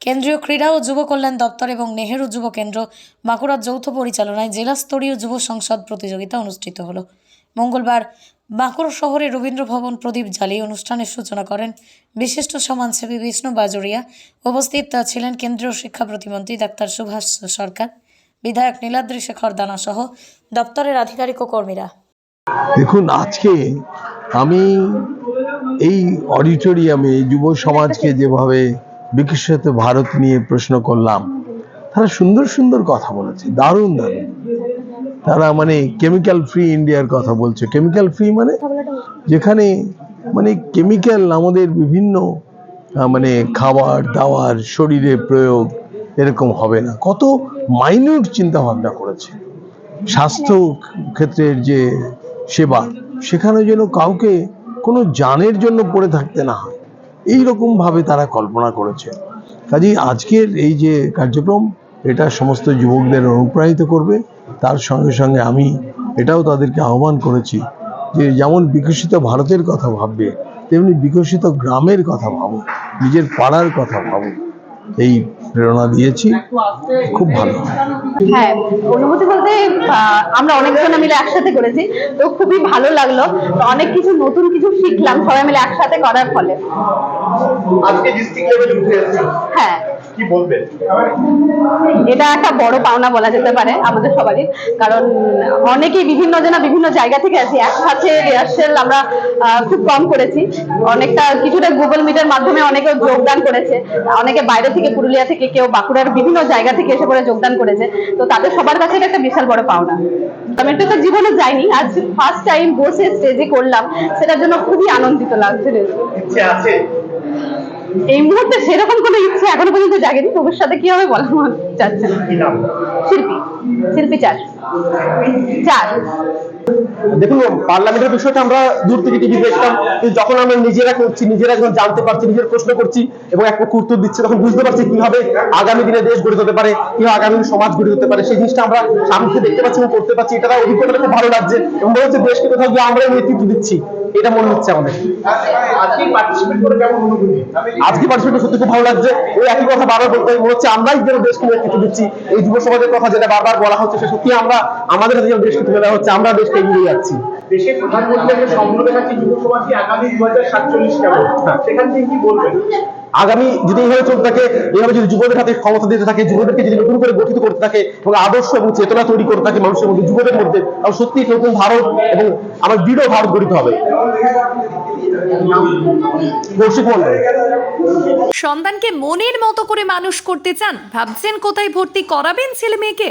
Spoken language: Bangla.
কেন্দ্রীয় ক্রীড়া ও যুব কল্যাণ দপ্তর এবং নেহেরু যুব কেন্দ্র বাঁকুড়ার যৌথ পরিচালনায় জেলা স্তরীয় যুব সংসদ প্রতিযোগিতা অনুষ্ঠিত হলো। মঙ্গলবার বাঁকুড়া শহরে রবীন্দ্র ভবন প্রদীপ জ্বালিয়ে অনুষ্ঠানের সূচনা করেন বিশিষ্ট সমাজসেবী বিষ্ণু বাজুরিয়া। উপস্থিত ছিলেন কেন্দ্রীয় শিক্ষা প্রতিমন্ত্রী ডাক্তার সুভাষ সরকার, বিধায়ক নীলাদ্রি শেখর দানা সহ দপ্তরের আধিকারিক ও কর্মীরা। দেখুন, আজকে আমি এই অডিটোরিয়ামে যুব সমাজকে যেভাবে বিকশিত ভারত নিয়ে প্রশ্ন করলাম। তারা সুন্দর সুন্দর কথা বলেছে, দারুণ দারুণ। তারা মানে কেমিক্যাল ফ্রি ইন্ডিয়ার কথা বলছে। কেমিক্যাল ফ্রি মানে যেখানে মানে কেমিক্যাল আমাদের বিভিন্ন মানে খাবার দাবার শরীরে প্রয়োগ এরকম হবে না। কত মাইনিউট চিন্তা ভাবনা করেছে। স্বাস্থ্য ক্ষেত্রের যে সেবা, সেখানে যেন কাউকে কোনো জানের জন্য পড়ে থাকতে না হয়। এই রকম ভাবে তারা কল্পনা করেছে। কাজেই আজকের এই যে কার্যক্রম, এটা সমস্ত যুবকদের অনুপ্রাণিত করবে। তার সঙ্গে সঙ্গে আমি এটাও তাদেরকে আহ্বান করেছি যে যেমন বিকশিত ভারতের কথা ভাববে, তেমনি বিকশিত গ্রামের কথা ভাবো, নিজের পাড়ার কথা ভাবো। এই প্রেরণা দিয়েছি। খুব ভালো। হ্যাঁ অনুভূতি বলতে আহ, আমরা অনেকজন মিলে একসাথে করেছি। তো খুবই ভালো লাগল। তো অনেক কিছু নতুন কিছু শিখলাম সবাই মিলে একসাথে করার ফলে। আজকে ডিস্ট্রিক্ট লেভেলে উঠে হ্যাঁ। কি বলবেন? এটা একটা বড় পাওনা বলা যেতে পারে আমাদের সবারই। কারণ অনেকেই বিভিন্ন জনা বিভিন্ন জায়গা থেকে আছি এক একসাথে রিহার্সেল আমরা খুব কম করেছি। অনেকটা কিছুটা গুগল মিটের মাধ্যমে অনেকে যোগদান করেছে। অনেকে বাইরে থেকে পুরুলিয়া থেকে কেউ বাঁকুড়ার বিভিন্ন জায়গা থেকে এসে করে যোগদান করেছে। তো তাদের সবার কাছে এটা একটা বিশাল বড় পাওনা। আমি তো জীবনে যাইনি, আজ ফার্স্ট টাইম বসে স্টেজে করলাম। সেটার জন্য খুবই আনন্দিত লাগছে। আছে? এই মুহূর্তে সেরকম কোনো ইচ্ছে এখনও পর্যন্ত জাগেনি। ভবিষ্যতে কি হবে বলা যাচ্ছে না। শিল্পী। শিল্পী চার। চার। দেখুন পার্লামেন্টের বিষয়টা আমরা দূর থেকে টিভি দেখতাম। যখন আমরা নিজেরা করছি নিজেরা যখন জানতে পারছি নিজের প্রশ্ন করছি এবং এক পক্ষ উত্তর দিচ্ছে তখন বুঝতে পারছি কীভাবে আগামী দিনে দেশ গড়ে তুলতে পারে কীভাবে আগামী দিনে সমাজ গড়ে তুলতে পারে। সেই জিনিসটা আমরা সামনে দেখতে পাচ্ছি এবং করতে পারছি। এটা অভিজ্ঞতাটা খুব ভালো লাগছে এবং মনে হচ্ছে দেশকে কোথাও গিয়ে আমরাই নেতৃত্ব দিচ্ছি। এটা মনে হচ্ছে আমাদের। আজকে পার্টিসিপেট করে সত্যি খুব ভালো লাগছে। ওই একই কথা বারবার বলতে মনে হচ্ছে আমরাই যেন দেশকে নেতৃত্ব দিচ্ছি। এই যুব সমাজের কথা যেটা বারবার বলা হচ্ছে সে সত্যি আমরা আমাদের হাতে যেন দেশকে তুলে দেওয়া হচ্ছে আমরা দেশকে এগিয়ে যাচ্ছি। দেশের প্রধানমন্ত্রী আমরা স্বপ্ন দেখাচ্ছি যুব সমাজকে আগামী দু হাজার সাতচল্লিশ কেমন? সেখান থেকে কি বলবেন? আগামী যদি এইভাবে চলতে থাকে এইভাবে যদি যুবদের হাতে ক্ষমতা দিতে থাকে, যুবদেরকে যদি নতুন করে গঠিত করতে থাকে এবং আদর্শ এবং চেতনা তৈরি করতে থাকে মানুষের মধ্যে, যুবদের মধ্যে, তাহলে সত্যি নতুন ভারত এবং আমার দৃঢ় ভারত গঠিত হবে। সন্তানকে মনের মতো করে মানুষ করতে চান, ভাবছেন কোথায় ভর্তি করাবেন ছেলে মেয়েকে